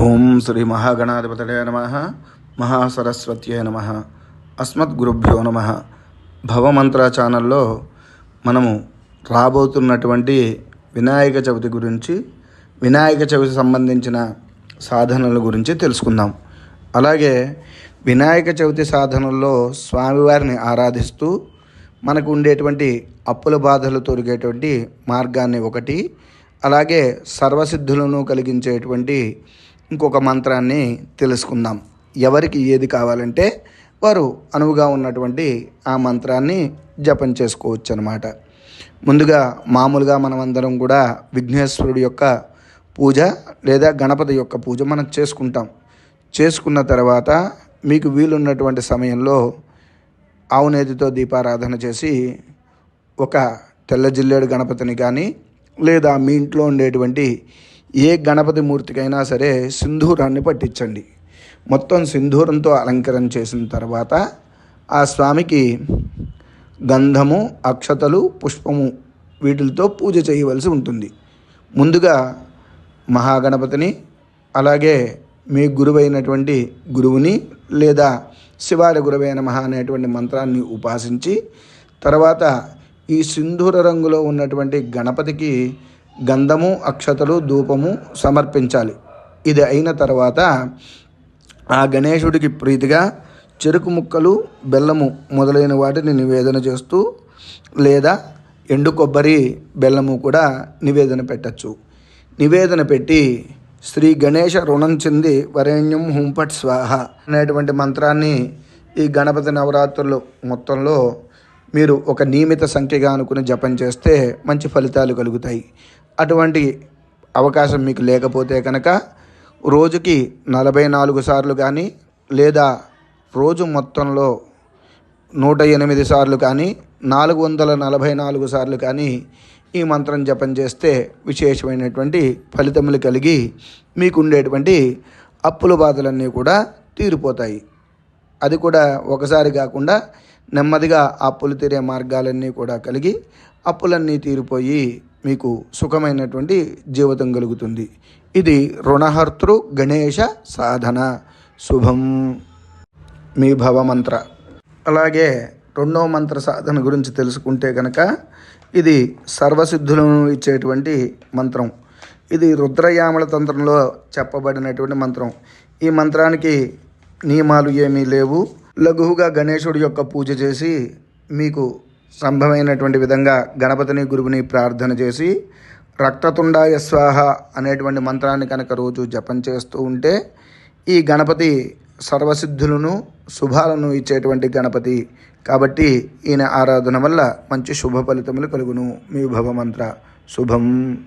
ఓం శ్రీ మహాగణాధిపతయ నమ మహాసరస్వత్యయ నమ అస్మద్గురుభ్యో నమ. భవమంత్ర ఛానల్లో మనము రాబోతున్నటువంటి వినాయక చవితి గురించి వినాయక చవితి సంబంధించిన సాధనల గురించి తెలుసుకుందాం. అలాగే వినాయక చవితి సాధనల్లో స్వామివారిని ఆరాధిస్తూ మనకు ఉండేటువంటి అప్పుల బాధలు తొలిగేటువంటి మార్గాన్ని ఒకటి అలాగే సర్వసిద్ధులను కలిగించేటువంటి ఇంకొక మంత్రాన్ని తెలుసుకుందాం. ఎవరికి ఏది కావాలంటే వారు అనువుగా ఉన్నటువంటి ఆ మంత్రాన్ని జపం చేసుకోవచ్చు అనమాట ముందుగా మామూలుగా మనమందరం కూడా విఘ్నేశ్వరుడి యొక్క పూజ లేదా గణపతి యొక్క పూజ మనం చేసుకుంటాం. చేసుకున్న తర్వాత మీకు వీలున్నటువంటి సమయంలో ఆవునేతితో దీపారాధన చేసి ఒక తెల్ల జిల్లేడు గణపతిని కానీ లేదా మీ ఇంట్లో ఉండేటువంటి ఏ గణపతి మూర్తికైనా సరే సింధూరాన్ని పట్టించండి. మొత్తం సింధూరంతో అలంకరణ చేసిన తర్వాత ఆ స్వామికి గంధము అక్షతలు పుష్పము వీటితో పూజ చేయవలసి ఉంటుంది. ముందుగా మహాగణపతిని అలాగే మీ గురువైనటువంటి గురువుని లేదా శివారి గురువైన మహా అనేటువంటి మంత్రాన్ని ఉపాసించి తర్వాత ఈ సింధూర రంగులో ఉన్నటువంటి గణపతికి గంధము అక్షతలు ధూపము సమర్పించాలి. ఇది అయిన తర్వాత ఆ గణేశుడికి ప్రీతిగా చెరుకు ముక్కలు బెల్లము మొదలైన వాటిని నివేదన చేస్తూ లేదా ఎండు కొబ్బరి బెల్లము కూడా నివేదన పెట్టచ్చు. నివేదన పెట్టి శ్రీ గణేష రుణం చెంది వరేణ్యం హుంపట్ స్వాహ అనేటువంటి మంత్రాన్ని ఈ గణపతి నవరాత్రులు మొత్తంలో మీరు ఒక నియమిత సంఖ్యగా అనుకుని జపం చేస్తే మంచి ఫలితాలు కలుగుతాయి. అటువంటి అవకాశం మీకు లేకపోతే కనుక రోజుకి నలభై నాలుగు సార్లు కానీ లేదా రోజు మొత్తంలో నూట ఎనిమిది సార్లు కానీ నాలుగు వందల నలభై నాలుగు సార్లు కానీ ఈ మంత్రం జపం చేస్తే విశేషమైనటువంటి ఫలితములు కలిగి మీకు ఉండేటువంటి అప్పుల బాధలన్నీ కూడా తీరిపోతాయి. అది కూడా ఒకసారి కాకుండా నెమ్మదిగా అప్పులు తీరే మార్గాలన్నీ కూడా కలిగి అప్పులన్నీ తీరిపోయి మీకు సుఖమైనటువంటి జీవితం కలుగుతుంది. ఇది రుణహర్తృ గణేష సాధన. శుభం. మీ భవమంత్ర అలాగే రెండో మంత్ర సాధన గురించి తెలుసుకుంటే కనుక ఇది సర్వసిద్ధులను ఇచ్చేటువంటి మంత్రం. ఇది రుద్రయామల తంత్రంలో చెప్పబడినటువంటి మంత్రం. ఈ మంత్రానికి నియమాలు ఏమీ లేవు. లఘువుగా గణేశుడి యొక్క పూజ చేసి మీకు సంభవమైనటువంటి విధంగా గణపతిని గురువుని ప్రార్థన చేసి రక్తతుండాయ స్వాహ అనేటువంటి మంత్రాన్ని కనుక రోజు జపం చేస్తూ ఉంటే ఈ గణపతి సర్వసిద్ధులను శుభాలను ఇచ్చేటువంటి గణపతి. కాబట్టి ఈయన ఆరాధన వల్ల మంచి శుభ ఫలితములు కలుగును. మీ భవమంత్ర. శుభం.